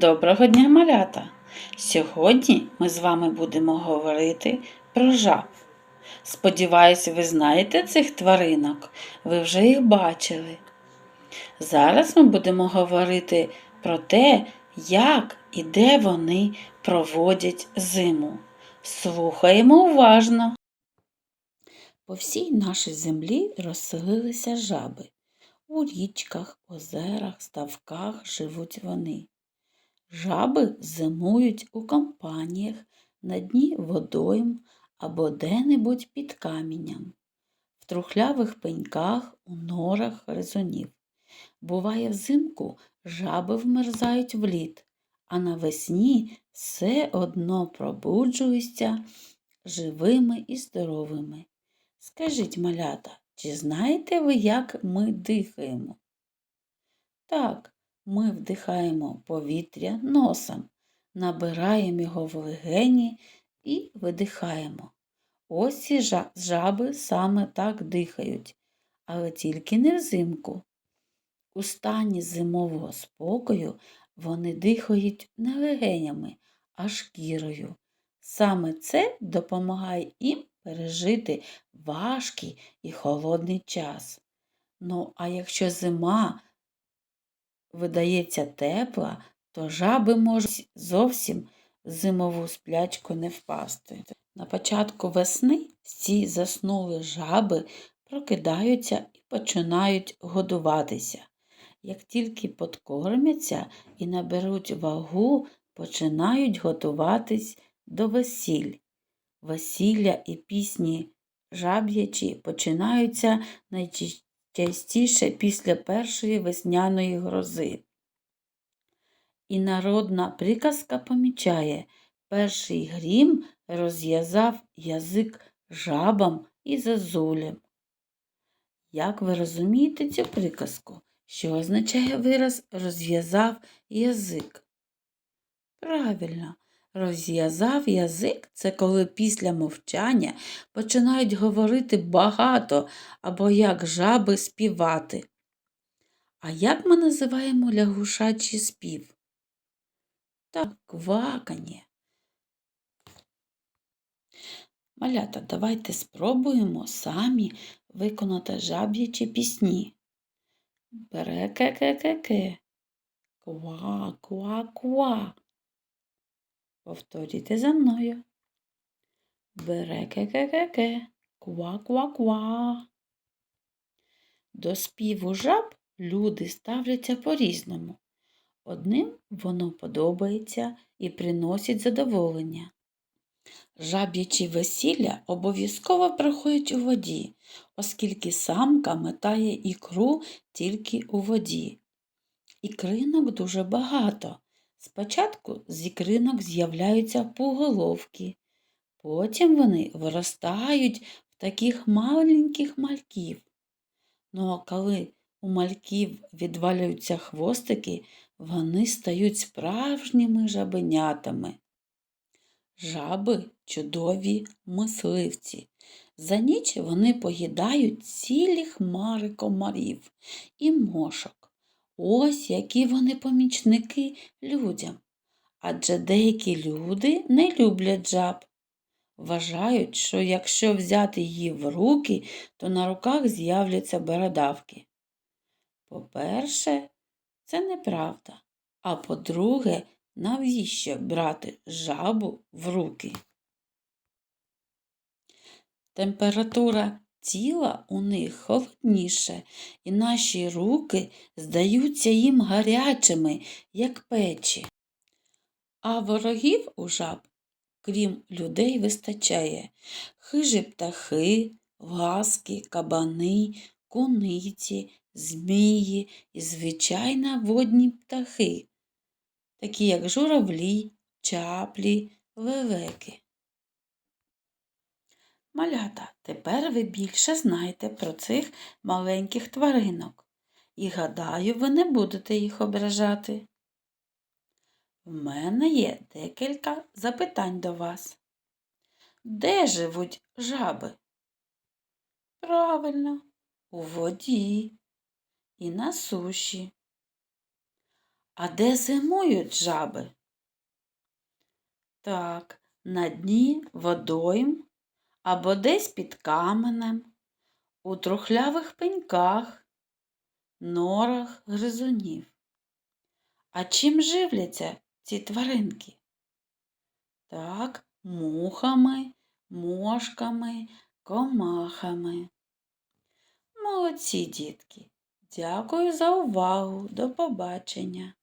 Доброго дня, малята! Сьогодні ми з вами будемо говорити про жаб. Сподіваюсь, ви знаєте цих тваринок, ви вже їх бачили. Зараз ми будемо говорити про те, як і де вони проводять зиму. Слухаємо уважно. По всій нашій землі розселилися жаби. У річках, озерах, ставках живуть вони. Жаби зимують у компаніях на дні водойм або де-небудь під камінням, в трухлявих пеньках, у норах гризунів. Буває, взимку жаби вмерзають в лід, а навесні все одно пробуджуються живими і здоровими. Скажіть, малята, чи знаєте ви, як ми дихаємо? Так, ми вдихаємо повітря носом, набираємо його в легені і видихаємо. Ось ці жаби саме так дихають, але тільки не взимку. У стані зимового спокою вони дихають не легенями, а шкірою. Саме це допомагає їм пережити важкий і холодний час. Ну, а якщо зима видається тепла, то жаби можуть зовсім зимову сплячку не впасти. На початку весни ці заснули жаби прокидаються і починають годуватися. Як тільки подкормяться і наберуть вагу, починають готуватись до весіль. Весілля і пісні жаб'ячі починаються найчастіше після першої весняної грози. І народна приказка помічає, перший грім розв'язав язик жабам і зазулям. Як ви розумієте цю приказку? Що означає вираз розв'язав язик? Правильно, розв'язав язик це коли після мовчання починають говорити багато або як жаби співати. А як ми називаємо лягушачий спів? Так, квакання. Малята, давайте спробуємо самі виконати жаб'ячі пісні. Бере-ке-ке-ке-ке. Ква-ква-ква. Повторюйте за мною. Бере-ке-ке-ке-ке. Ква-ква-ква. До співу жаб люди ставляться по-різному. Одним воно подобається і приносить задоволення. Жаб'ячі весілля обов'язково проходять у воді, оскільки самка метає ікру тільки у воді. Ікринок дуже багато. Спочатку з ікринок з'являються пуголовки, потім вони виростають в таких маленьких мальків. Ну а коли у мальків відвалюються хвостики, вони стають справжніми жабенятами. Жаби чудові мисливці. За ніч вони поїдають цілі хмари комарів і мошок. Ось які вони помічники людям. Адже деякі люди не люблять жаб. Вважають, що якщо взяти її в руки, то на руках з'являться бородавки. По-перше, це неправда. А по-друге, навіщо брати жабу в руки? Температура тіла у них холодніша, і наші руки здаються їм гарячими, як печі. А ворогів у жаб, крім людей, вистачає хижі птахи, ласки, кабани, куниці, змії і, звичайно, водні птахи, такі як журавлі, чаплі, лелеки. Малята, тепер ви більше знаєте про цих маленьких тваринок. І гадаю, ви не будете їх ображати. В мене є декілька запитань до вас. Де живуть жаби? Правильно, у воді і на суші. А де зимують жаби? Так, на дні водойм або десь під каменем, у трухлявих пеньках, норах гризунів. А чим живляться ці тваринки? Так, мухами, мошками, комахами. Молодці, дітки. Дякую за увагу. До побачення.